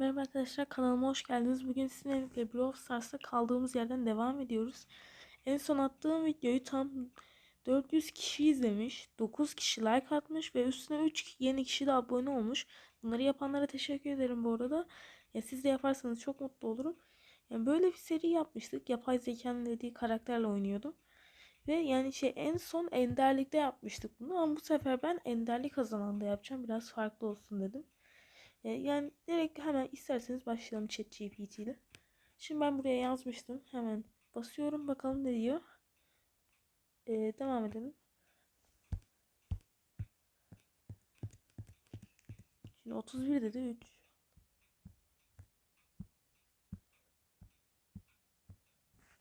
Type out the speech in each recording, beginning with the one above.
Merhaba arkadaşlar kanalıma hoş geldiniz. Bugün sizinle birlikte Brawl Stars'ta kaldığımız yerden devam ediyoruz. En son attığım videoyu tam 400 kişi izlemiş, 9 kişi like atmış ve üstüne 3 yeni kişi de abone olmuş. Bunları yapanlara teşekkür ederim bu arada. Ya siz de yaparsanız çok mutlu olurum. Yani böyle bir seri yapmıştık. Yapay zekanın dediği karakterle oynuyordum. Ve yani şey en son enderlikte yapmıştık bunu ama bu sefer ben enderlik kazananda yapacağım. Biraz farklı olsun dedim. E, yani direkt hemen isterseniz başlayalım ChatGPT ile. Şimdi ben buraya yazmıştım. Hemen basıyorum bakalım ne diyor. E, devam edelim. Şimdi 31 dedi 3.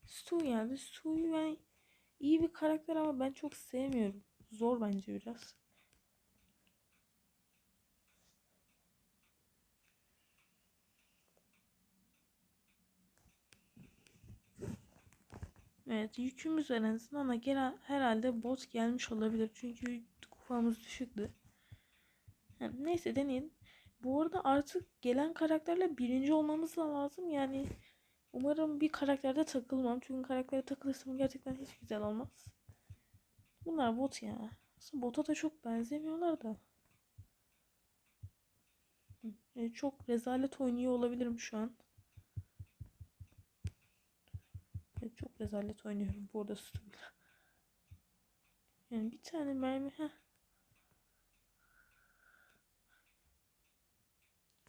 Stu geldi. Stu'yu yani iyi bir karakter ama ben çok sevmiyorum. Zor bence biraz. Evet yükümüz en azından ama gene herhalde bot gelmiş olabilir. Çünkü kupamız düşüktü. Yani neyse deneyin. Bu arada artık gelen karakterle birinci olmamız da lazım. Yani umarım bir karakterde takılmam. Çünkü karaktere takılırsam gerçekten hiç güzel olmaz. Bunlar bot ya. Aslında bota da çok benzemiyorlar da. Yani çok rezalet oynuyor olabilirim şu an. Evet, çok rezalet oynuyorum bu arada Stu'yla. Yani bir tane mermi ha.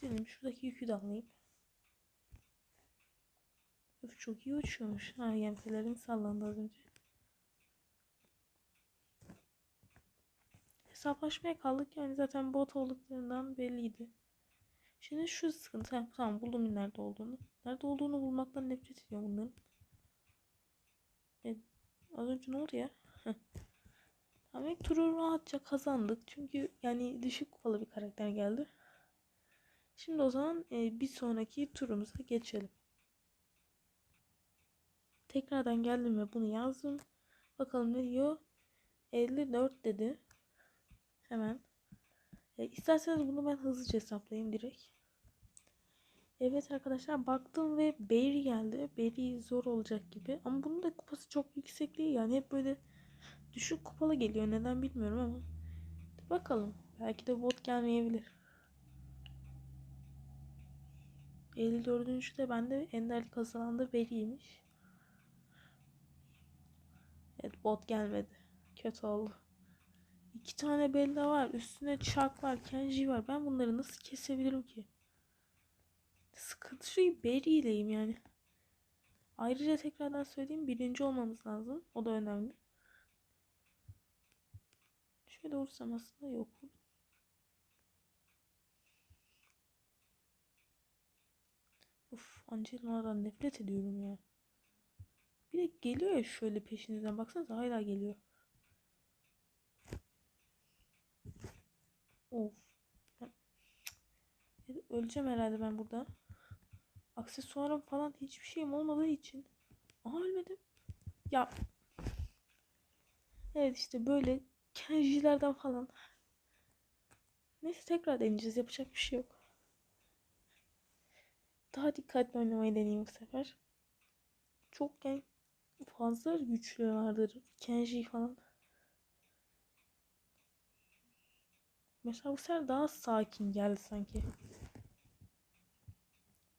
Gidelim şuradaki yükü de alayım. Öf çok iyi uçuyormuş. Ha yemfelerim sallandı az önce. Hesaplaşmaya kaldık yani zaten bot olduklarından belliydi. Şimdi şu sıkıntı. Tamam buldum nerede olduğunu. Nerede olduğunu bulmaktan nefret ediyorum bunların. Az önce ne oldu ya? ilk turu rahatça kazandık. Çünkü yani düşük kupalı bir karakter geldi. Şimdi o zaman e, bir sonraki turumuza geçelim. Tekrardan geldim ve bunu yazdım. Bakalım ne diyor? 54 dedi. Hemen. E, isterseniz bunu ben hızlıca hesaplayayım direkt. Evet arkadaşlar baktım ve Berry geldi. Berry zor olacak gibi. Ama bunun da kupası çok yüksek değil. Yani hep böyle düşük kupalı geliyor. Neden bilmiyorum ama. Bakalım. Belki de bot gelmeyebilir. 54. de bende enderlik kazanan da Berry'ymiş. Evet bot gelmedi. Kötü oldu. İki tane Bella var. Üstüne Chuck var. Kenji var. Ben bunları nasıl kesebilirim ki? Sıkıntı şu Berry ileyim yani. Ayrıca tekrardan söyleyeyim birinci olmamız lazım. O da önemli. Şöyle vursam aslında yok. Uf Angelina'dan nefret ediyorum ya. Bir de geliyor ya şöyle peşinizden. Baksanıza hala geliyor. Of. Öleceğim herhalde ben burada. Aksesuarım falan hiçbir şeyim olmadığı için. Aha ölmedim. Ya. Evet işte böyle kenjilerden falan. Neyse tekrar deneyeceğiz. Yapacak bir şey yok. Daha dikkatli oynamayı deneyeyim bu sefer. Çok fazla güçlü vardır. Kenji falan. Mesela bu sefer daha sakin geldi sanki.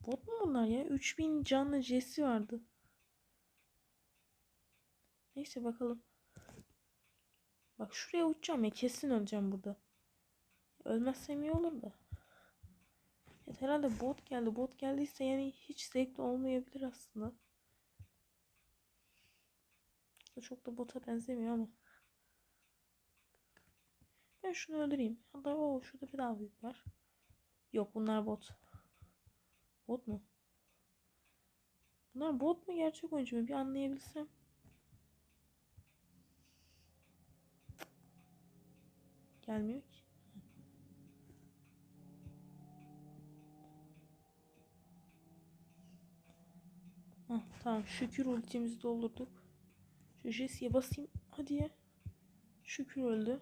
Bot mu bunlar ya? 3000 canlı Jesse vardı. Neyse bakalım. Bak şuraya uçacağım ya. Kesin öleceğim burada. Ölmezsem iyi olur da. Evet, herhalde bot geldi. Bot geldiyse yani hiç zevkli olmayabilir aslında. Çok da bota benzemiyor ama. Ben şunu öldüreyim. Hatta o şurada bir daha büyük var. Yok bunlar bot. Bot mu? Bunlar bot mu gerçek oyuncu mu? Bir anlayabilsem. Gelmiyor ki. Heh, tamam şükür ultimizi doldurduk. Şu Jesse'ye basayım. Hadi ya. Şükür öldü.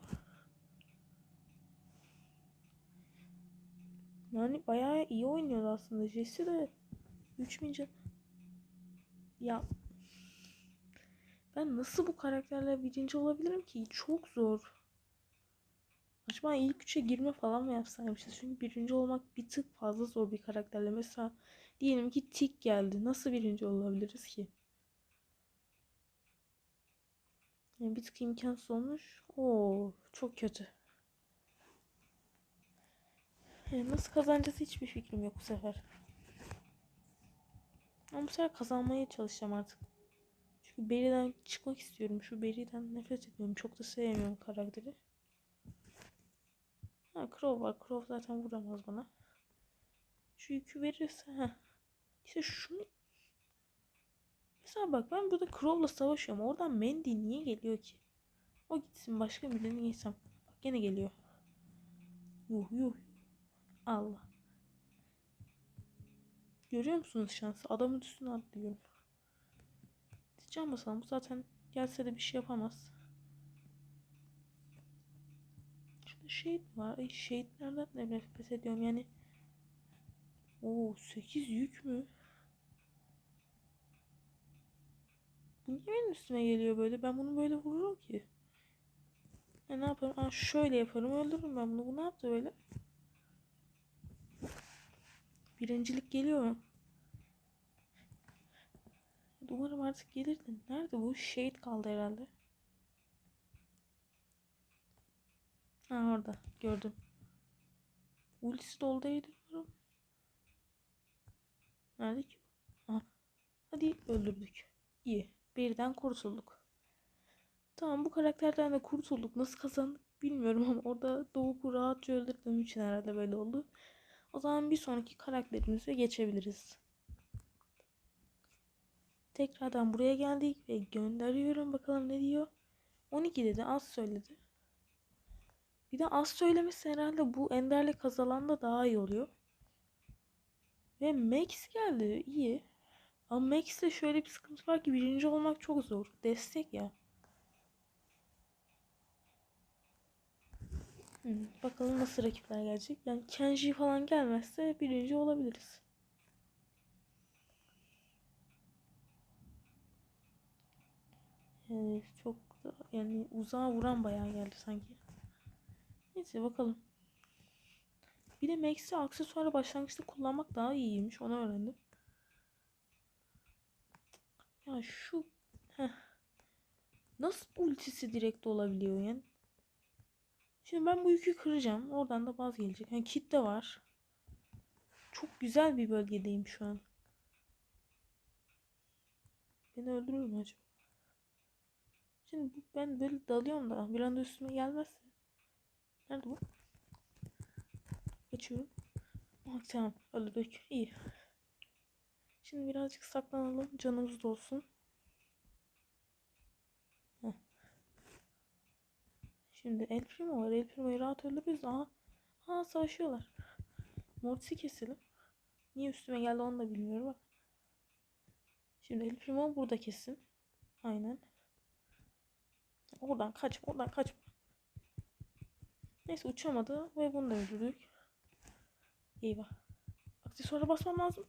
Yani bayağı iyi oynuyordu aslında. Jesse de 3000 can... Ya ben nasıl bu karakterle birinci olabilirim ki? Çok zor. Acaba ilk üçe girme falan mı yapsaymışız? Çünkü birinci olmak bir tık fazla zor bir karakterle. Mesela diyelim ki tik geldi. Nasıl birinci olabiliriz ki? Yani bir tık imkansız olmuş. Oo, çok kötü. Yani nasıl kazanacağız hiçbir fikrim yok bu sefer. Ama bu sefer kazanmaya çalışacağım artık. Çünkü Barry'den çıkmak istiyorum. Şu Barry'den nefret ediyorum. Çok da sevmiyorum karakteri. Ha Crow var. Crow zaten vuramaz bana. Şu yükü verirse ha. İşte şunu Mesela bak ben burada Crow'la savaşıyorum. Oradan Mandy niye geliyor ki? O gitsin başka birini yesem. Bak gene geliyor. Yuh yuh. Allah. Görüyor musunuz şansı? Adamın üstüne atlıyorum. Can basalım. Zaten gelse de bir şey yapamaz. Şurada shade var. Ay shade'lerden de nefret ediyorum yani. Oo 8 yük mü? Bu niye benim üstüme geliyor böyle? Ben bunu böyle vururum ki. Ya ne yaparım? Aa, şöyle yaparım. Öldürürüm ben bunu. Bu ne yaptı böyle? Birincilik geliyor? Umarım artık gelir de. Nerede bu? Shade kaldı herhalde. Ha orada. Gördüm. Ultisi doldaydı umarım. Nerede ki? Aha. Hadi öldürdük. İyi. Birden kurtulduk. Tamam bu karakterden de kurtulduk. Nasıl kazandık bilmiyorum ama orada Doğuk'u rahatça öldürdüğüm için herhalde böyle oldu. O zaman bir sonraki karakterimize geçebiliriz. Tekrardan buraya geldik ve gönderiyorum. Bakalım ne diyor. 12 dedi. Az söyledi. Bir de az söylemesi herhalde bu Ender'le kazalanda daha iyi oluyor. Ve Max geldi. İyi. Ama Max'te şöyle bir sıkıntı var ki birinci olmak çok zor. Destek ya. Bakalım nasıl rakipler gelecek. Yani Kenji falan gelmezse birinci olabiliriz. Yani çok da, yani uzağa vuran bayağı geldi sanki. Neyse bakalım. Bir de Max'i aksesuarı başlangıçta kullanmak daha iyiymiş. Onu öğrendim. Ya şu heh. Nasıl ultisi direkt olabiliyor yani? Şimdi ben bu yükü kıracağım. Oradan da baz gelecek. Yani kit de var. Çok güzel bir bölgedeyim şu an. Beni öldürür mü acaba? Şimdi ben böyle dalıyorum da bir anda üstüme gelmezse. Nerede bu? Kaçıyorum. Ah, tamam öldürdük. İyi. Şimdi birazcık saklanalım. Canımız dolsun. Şimdi El Primo var. El Primo'yu rahat öldürürüz. Aha. Aa savaşıyorlar. Mortis'i keselim. Niye üstüme geldi onu da bilmiyorum bak. Şimdi El Primo burada kesin. Aynen. Oradan kaç, oradan kaç. Neyse uçamadı ve bunu da öldürdük. Eyvah. Aksesuara basmam lazım.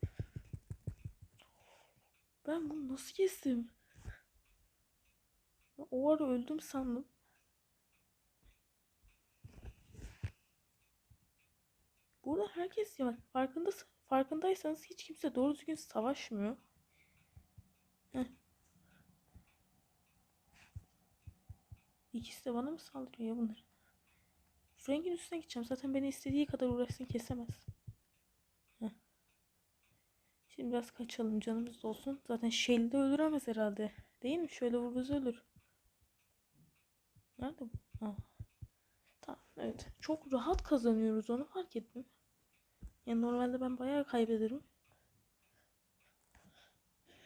Ben bunu nasıl kestim? O ara öldüm sandım. Burada herkes ya farkında farkındaysanız hiç kimse doğru düzgün savaşmıyor. Heh. İkisi de bana mı saldırıyor ya bunlar? Frank'in üstüne gideceğim. Zaten beni istediği kadar uğraşsın kesemez. Heh. Şimdi biraz kaçalım canımız olsun. Zaten Shelly de öldüremez herhalde. Değil mi? Şöyle vururuz ölür. Nerede bu? Ha. Tamam evet. Çok rahat kazanıyoruz onu fark ettim. Yani normalde ben bayağı kaybederim.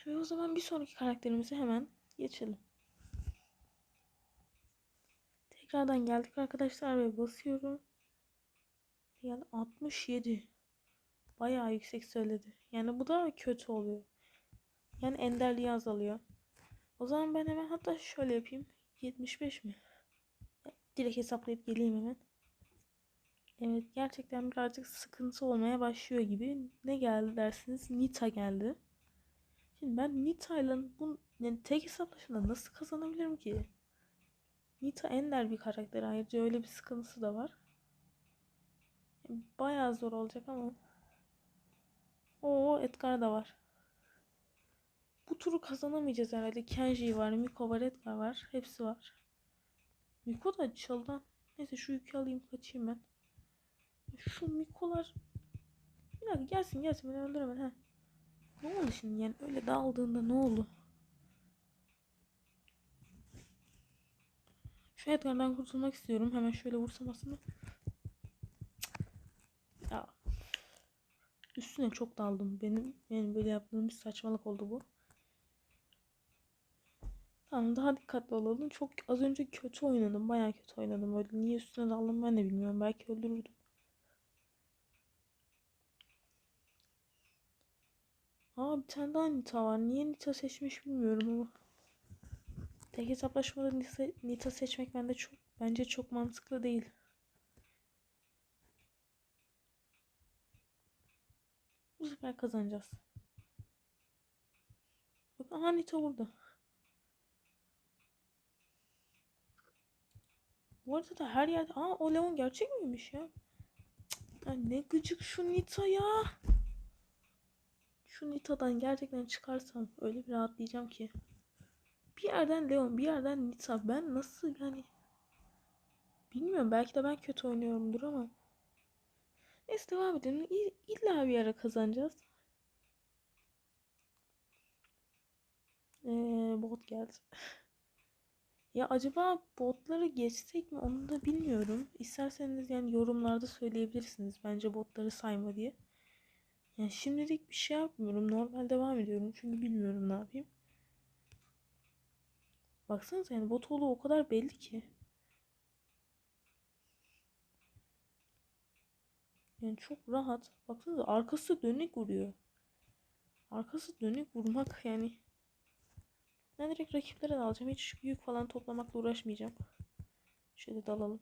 Ve o zaman bir sonraki karakterimize hemen geçelim. Tekrardan geldik arkadaşlar ve basıyorum. Yani 67. Bayağı yüksek söyledi. Yani bu da kötü oluyor. Yani enderliği azalıyor. O zaman ben hemen hatta şöyle yapayım. 75 mi? Direkt hesaplayıp geleyim hemen. Evet gerçekten birazcık sıkıntı olmaya başlıyor gibi. Ne geldi dersiniz? Nita geldi. Şimdi ben Nita'yla bu yani tek hesaplaşmada nasıl kazanabilirim ki? Nita ender bir karakter. Ayrıca öyle bir sıkıntısı da var. Bayağı zor olacak ama. Oo Edgar da var. Bu turu kazanamayacağız herhalde. Kenji var, Miko var, Edgar var. Hepsi var. Miko da çaldan. Neyse şu yükü alayım kaçayım ben. Şu Mikolar bir dakika gelsin gelsin beni öldüremez ha. Ne oldu şimdi yani öyle daldığında ne oldu? Şu Edgar'dan kurtulmak istiyorum. Hemen şöyle vursam aslında. Ya. Üstüne çok daldım. Benim yani böyle yaptığım bir saçmalık oldu bu. Tamam daha dikkatli olalım. Çok az önce kötü oynadım. Bayağı kötü oynadım. Öyle niye üstüne daldım ben de bilmiyorum. Belki öldürürdüm. Aa bir tane daha Nita var. Niye Nita seçmiş bilmiyorum ama. Tek hesaplaşmada Nita, Nita seçmek bende çok bence çok mantıklı değil. Bu sefer kazanacağız. Bak aha Nita burada. Bu arada da her yerde... Aa o Leon gerçek miymiş ya? ya ne gıcık şu Nita ya. Şu Nita'dan gerçekten çıkarsam öyle bir rahatlayacağım ki. Bir yerden Leon, bir yerden Nita. Ben nasıl yani... Bilmiyorum belki de ben kötü oynuyorumdur ama. Neyse devam edelim. İlla bir ara kazanacağız. Ee, bot geldi. Ya acaba botları geçsek mi onu da bilmiyorum. İsterseniz yani yorumlarda söyleyebilirsiniz. Bence botları sayma diye. Yani şimdilik bir şey yapmıyorum. Normal devam ediyorum. Çünkü bilmiyorum ne yapayım. Baksanıza yani bot olduğu o kadar belli ki. Yani çok rahat. Baksanıza arkası dönük vuruyor. Arkası dönük vurmak yani ben direkt rakiplere dalacağım. Hiç yük falan toplamakla uğraşmayacağım. Şöyle dalalım.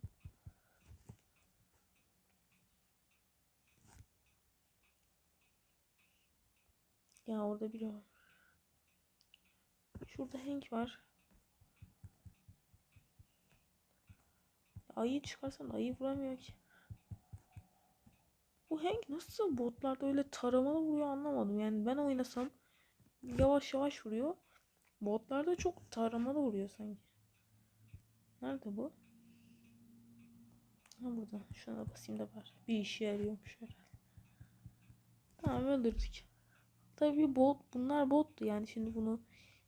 Ya orada biri var. Şurada Hank var. Ayı çıkarsan ayı vuramıyor ki. Bu Hank nasıl botlarda öyle taramalı vuruyor anlamadım. Yani ben oynasam yavaş yavaş vuruyor. Botlarda çok taramalı vuruyor sanki. Nerede bu? Ha burada. Şuna basayım da var. Bir işe yarıyormuş herhalde. Tamam öldürdük. Tabii bot bunlar bottu yani şimdi bunu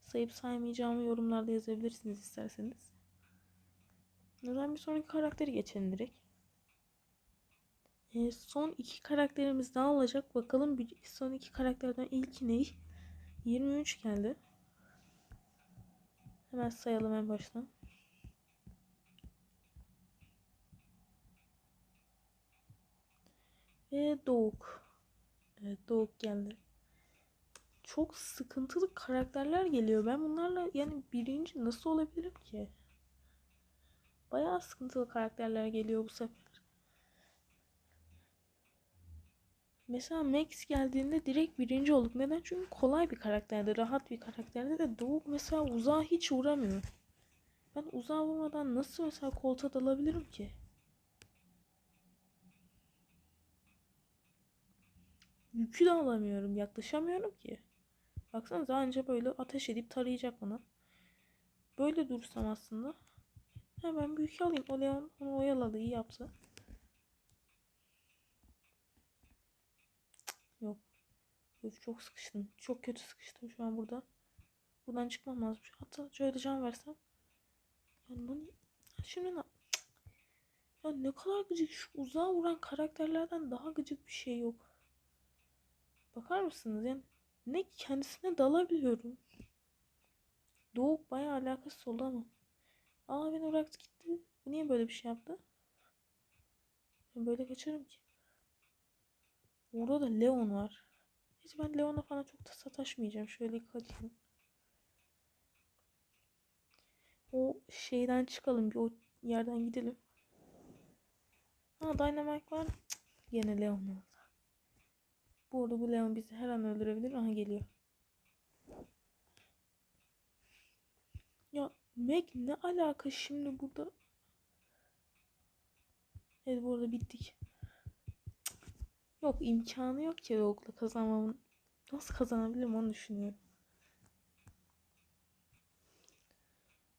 sayıp saymayacağımı yorumlarda yazabilirsiniz isterseniz. Neden bir sonraki karakteri geçelim direkt. E, son iki karakterimiz daha olacak. Bakalım son iki karakterden ilki ne? 23 geldi. Hemen sayalım en baştan. Ve Doğuk. Evet Doğuk geldi. Çok sıkıntılı karakterler geliyor. Ben bunlarla yani birinci nasıl olabilirim ki? Bayağı sıkıntılı karakterler geliyor bu sefer. Mesela Max geldiğinde direkt birinci olduk. Neden? Çünkü kolay bir karakterdi. Rahat bir karakterdi de Doğuk mesela uzağa hiç vuramıyor. Ben uzağa vurmadan nasıl mesela koltuğa dalabilirim ki? Yükü de alamıyorum. Yaklaşamıyorum ki. Baksanıza anca böyle ateş edip tarayacak bana. Böyle dursam aslında. Hemen büyük alayım. O Leon onu oyaladı. iyi yaptı. Yok. Çok sıkıştım. Çok kötü sıkıştım şu an burada. Buradan çıkmam lazım. Hatta şöyle can versem. Yani şimdi ne? Ya ne kadar gıcık. Şu uzağa vuran karakterlerden daha gıcık bir şey yok. Bakar mısınız? Yani ne kendisine dalabiliyorum. Doğuk bayağı alakasız oldu ama. Aa beni bıraktı gitti. Niye böyle bir şey yaptı? Ben böyle kaçarım ki. Orada da Leon var. Hiç ben Leon'a falan çok da sataşmayacağım. Şöyle kaçayım. O şeyden çıkalım. Bir o yerden gidelim. Ha Dynamite var. Cık, Gene Leon oldu. Bu arada bu Leon bizi her an öldürebilir. Aha geliyor. Ya Meg ne alaka şimdi burada? Evet bu arada bittik. Yok imkanı yok ki Rogue'la kazanmamın. Nasıl kazanabilirim onu düşünüyorum.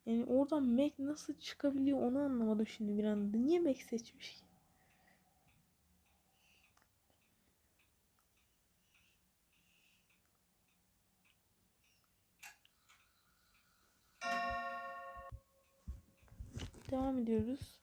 Yani oradan Meg nasıl çıkabiliyor onu anlamadım şimdi bir anda. Niye Meg seçmiş ki? Devam ediyoruz.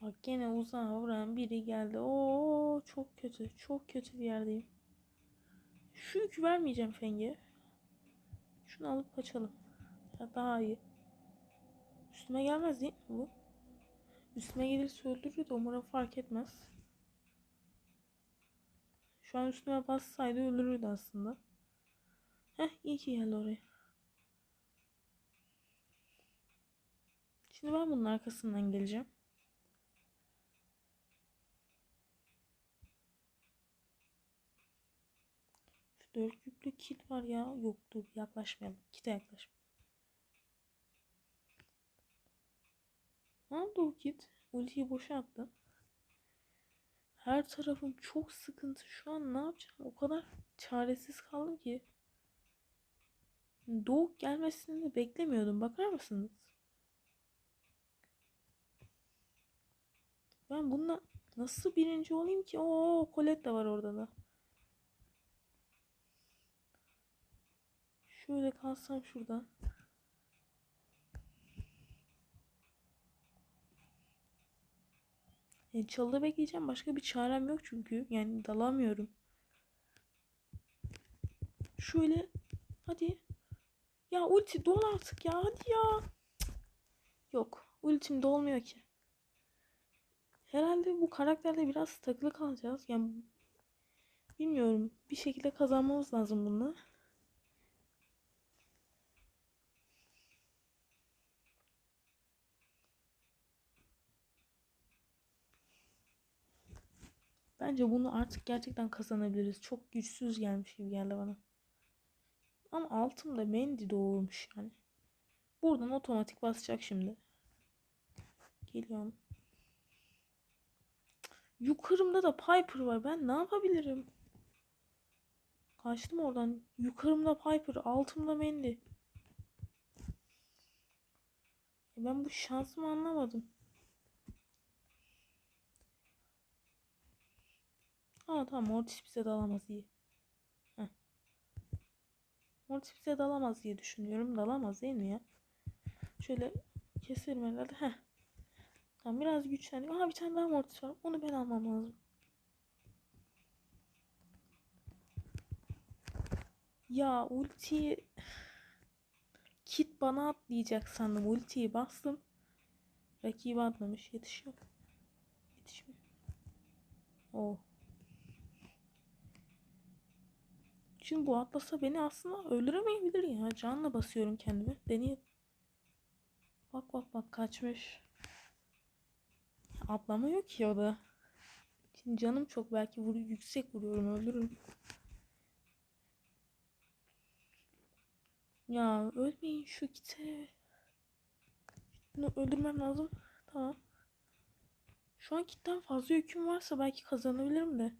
Bak gene uzağa vuran biri geldi. Oo çok kötü. Çok kötü bir yerdeyim. Şu yükü vermeyeceğim Fenge. Şunu alıp kaçalım. Ya daha iyi. Üstüme gelmez değil mi bu? Üstüme gelirse öldürür de umarım fark etmez. Şu an üstüme bassaydı öldürürdü aslında. Heh iyi ki geldi oraya. Şimdi ben bunun arkasından geleceğim. Dört yüklü kit var ya. Yok dur yaklaşmayalım. Kite yaklaşmayalım. Ne oldu o kit? Ultiyi boşa attı. Her tarafım çok sıkıntı. Şu an ne yapacağım? O kadar çaresiz kaldım ki. Doğuk gelmesini de beklemiyordum. Bakar mısınız? Ben bununla nasıl birinci olayım ki? Oo, Colette de var orada da. Şöyle kalsam şurada. Yani çalıda bekleyeceğim. Başka bir çarem yok çünkü. Yani dalamıyorum. Şöyle. Hadi. Ya ulti dol artık ya. Hadi ya. Yok. Ultim dolmuyor ki. Herhalde bu karakterde biraz takılı kalacağız. Yani bilmiyorum. Bir şekilde kazanmamız lazım bunu. Bence bunu artık gerçekten kazanabiliriz. Çok güçsüz gelmiş gibi geldi bana. Ama altımda Mendy doğurmuş yani. Buradan otomatik basacak şimdi. Geliyorum. Yukarımda da Piper var. Ben ne yapabilirim? Kaçtım oradan. Yukarımda Piper, altımda Mendy. Ben bu şansımı anlamadım. Aa tamam Mortis bize dalamaz iyi. Heh. Mortis bize dalamaz diye düşünüyorum. Dalamaz değil mi ya? Şöyle keserim herhalde. Heh. Tamam biraz güçlendik. Aha bir tane daha Mortis var. Onu ben almam lazım. Ya ultiyi Kit bana atlayacak sandım. Ultiyi bastım. Rakibi atlamış. Yetişiyor. Yetişmiyor. Oh. Şimdi bu atlasa beni aslında öldüremeyebilir ya. Canla basıyorum kendimi. Deneyim. Bak bak bak kaçmış. Atlamıyor ki o da. Şimdi canım çok belki vur yüksek vuruyorum öldürürüm. Ya ölmeyin şu kite. Bunu öldürmem lazım. Tamam. Şu an kitten fazla yüküm varsa belki kazanabilirim de.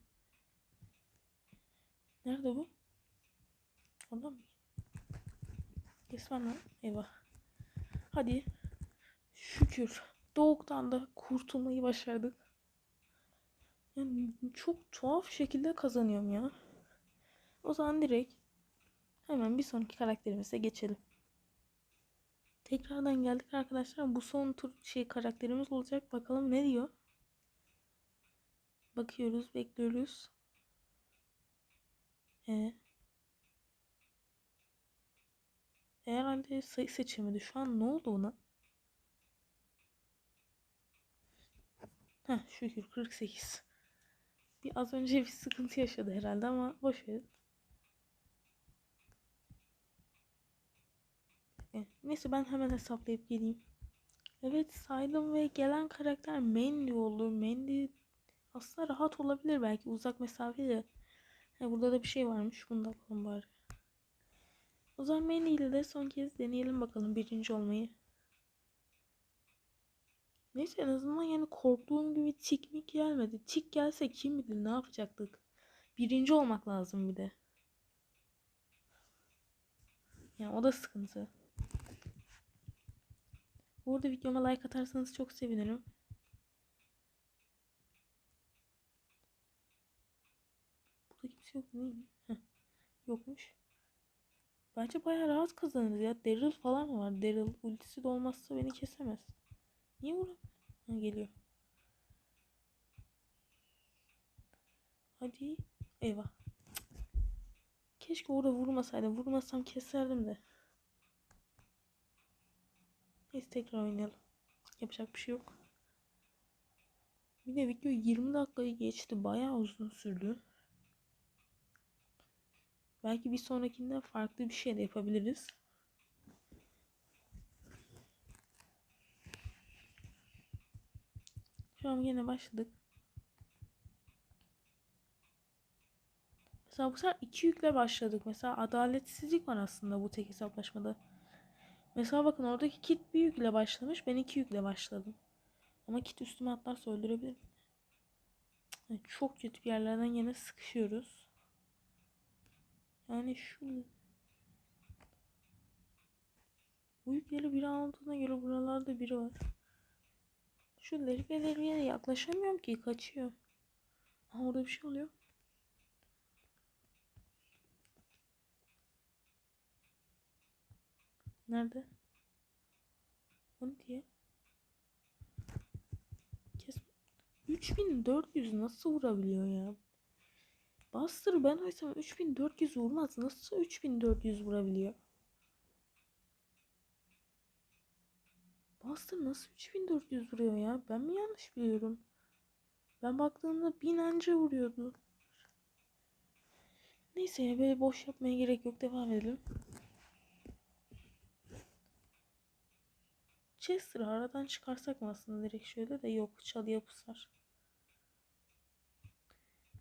Nerede bu? Orada mı? Kesmem lan. Eyvah. Hadi. Şükür. Doğuktan da kurtulmayı başardık. Yani çok tuhaf şekilde kazanıyorum ya. O zaman direkt hemen bir sonraki karakterimize geçelim. Tekrardan geldik arkadaşlar. Bu son tur şey karakterimiz olacak. Bakalım ne diyor. Bakıyoruz, bekliyoruz. Ee, herhalde sayı seçimiydi. Şu an ne oldu ona? Heh, şükür 48. Bir az önce bir sıkıntı yaşadı herhalde ama boş ver. E, Neyse ben hemen hesaplayıp geleyim. Evet saydım ve gelen karakter Mandy olur. Mandy aslında rahat olabilir belki uzak mesafeli. Ha, burada da bir şey varmış. Bunu da alalım bari. O zaman Mandy ile de son kez deneyelim bakalım birinci olmayı. Neyse en azından yani korktuğum gibi tik mi gelmedi. Tik gelse kim bilir ne yapacaktık. Birinci olmak lazım bir de. Yani o da sıkıntı. Bu arada videoma like atarsanız çok sevinirim. Burada kimse yok değil mi? Heh, yokmuş. Bence bayağı rahat kazanırız ya. Daryl falan var? Daryl ultisi de olmazsa beni kesemez. Niye vuram? Ha, geliyor. Hadi. Eyvah. Keşke orada vurmasaydım. Vurmasam keserdim de. Neyse tekrar oynayalım. Yapacak bir şey yok. Bir de video 20 dakikayı geçti. Bayağı uzun sürdü. Belki bir sonrakinde farklı bir şey de yapabiliriz. Şu an yine başladık. Mesela bu sefer iki yükle başladık. Mesela adaletsizlik var aslında bu tek hesaplaşmada. Mesela bakın oradaki kit bir yükle başlamış. Ben iki yükle başladım. Ama kit üstüme atlarsa öldürebilir. Yani çok kötü bir yerlerden yine sıkışıyoruz. Yani şu bu yükleri biri aldığına göre buralarda biri var. Şu Lerive'ye yaklaşamıyorum ki kaçıyor. Aha orada bir şey oluyor. Nerede? O diye? Kes. 3400 nasıl vurabiliyor ya? Buster ben oysam 3400 vurmaz. Nasıl 3400 vurabiliyor? Buster nasıl 3400 vuruyor ya? Ben mi yanlış biliyorum? Ben baktığımda 1000 anca vuruyordu. Neyse ya böyle boş yapmaya gerek yok. Devam edelim. Chester'ı aradan çıkarsak mı aslında direkt şöyle de yok çalıya pusar.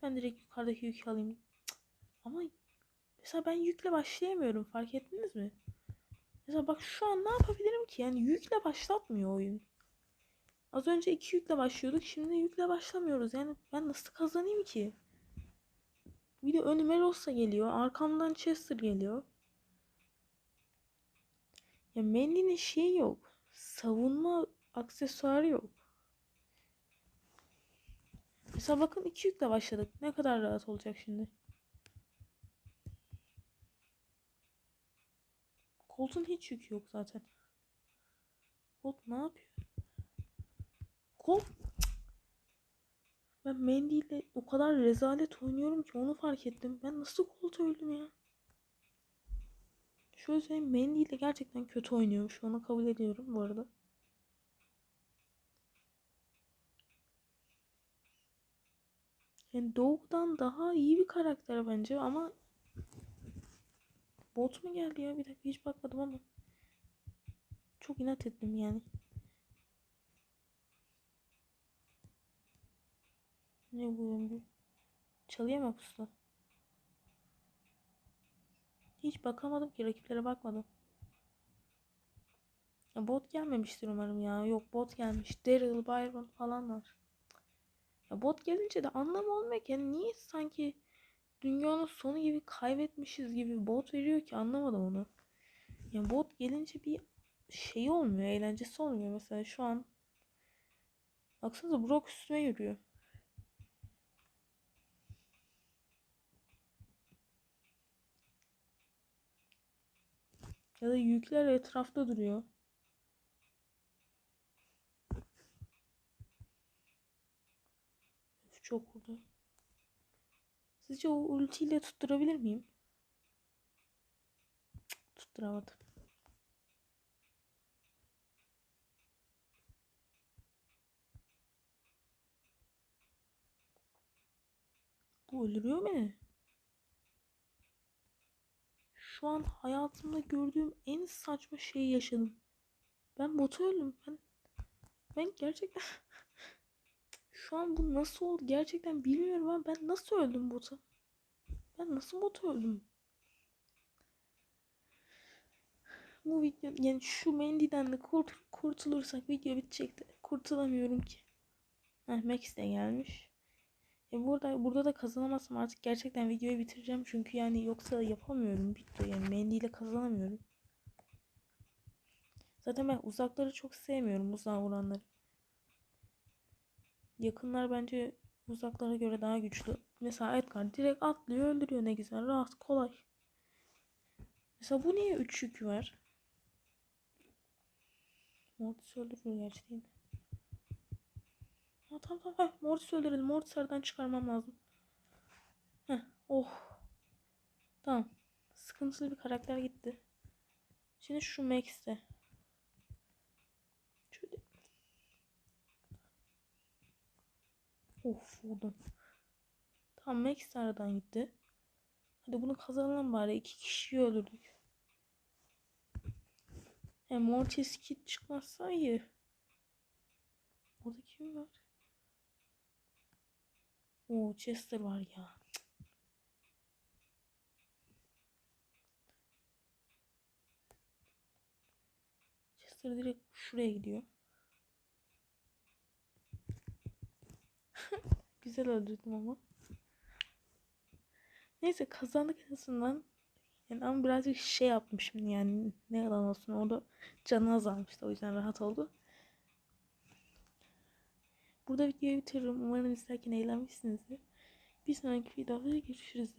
Ben direkt yukarıdaki yükü alayım. Ama mesela ben yükle başlayamıyorum fark ettiniz mi? Mesela bak şu an ne yapabilirim ki? Yani yükle başlatmıyor oyun. Az önce iki yükle başlıyorduk. Şimdi yükle başlamıyoruz. Yani ben nasıl kazanayım ki? Bir de önüme Rossa geliyor. Arkamdan Chester geliyor. Ya Mandy'nin şeyi yok. Savunma aksesuarı yok. Mesela bakın iki yükle başladık. Ne kadar rahat olacak şimdi. Colt'un hiç yükü yok zaten. Colt ne yapıyor? Colt ben Mandy ile o kadar rezalet oynuyorum ki onu fark ettim. Ben nasıl Colt öldüm ya? Şöyle söyleyeyim Mandy ile gerçekten kötü oynuyormuş. Onu kabul ediyorum bu arada. Yani Dog'dan daha iyi bir karakter bence ama bot mu geldi ya? Bir dakika hiç bakmadım ama çok inat ettim yani. Ne bu ömrü? Çalıya mı pusula? Hiç bakamadım ki rakiplere bakmadım. Bot gelmemiştir umarım ya. Yok bot gelmiş. Daryl, Byron falan var. Ya bot gelince de anlamı olmuyor ki. Yani niye sanki dünyanın sonu gibi kaybetmişiz gibi bot veriyor ki anlamadım onu. Yani bot gelince bir şey olmuyor. Eğlencesi olmuyor. Mesela şu an baksanıza Brock üstüme yürüyor. Ya da yükler etrafta duruyor. Çok vurdu. Sizce o ultiyle tutturabilir miyim? Tutturamadım. Bu öldürüyor beni. Şu an hayatımda gördüğüm en saçma şeyi yaşadım. Ben botu öldüm. Ben, ben gerçekten şu an bu nasıl oldu gerçekten bilmiyorum ama ben nasıl öldüm bota? Ben nasıl botu öldüm? Bu video yani şu Mendy'den de kurt, kurtulursak video bitecekti. Kurtulamıyorum ki. Heh, Max de gelmiş. E burada burada da kazanamazsam artık gerçekten videoyu bitireceğim çünkü yani yoksa yapamıyorum bitti yani Mendy kazanamıyorum. Zaten ben uzakları çok sevmiyorum uzağa vuranları. Yakınlar bence uzaklara göre daha güçlü. Mesela Edgar direkt atlıyor öldürüyor ne güzel rahat kolay. Mesela bu niye 3 yükü var? Mortis öldürür gerçi değil mi? Ha, tamam tamam tamam. Mortis öldürelim. Mortis çıkarmam lazım. Heh, oh. Tamam. Sıkıntılı bir karakter gitti. Şimdi şu Max'te. Şöyle. Of vurdum. Tamam Max gitti. Hadi bunu kazanalım bari. İki kişiyi öldürdük. E, Mortis kit çıkmazsa iyi. Orada kim var? Oo Chester var ya. Chester direkt şuraya gidiyor. Güzel öldürdüm ama. Neyse kazandık en azından. Yani ama birazcık şey yapmışım yani ne yalan olsun orada canı azalmıştı o yüzden rahat oldu. Burada videoyu bitiririm. Umarım izlerken eğlenmişsinizdir. Bir sonraki videoda görüşürüz.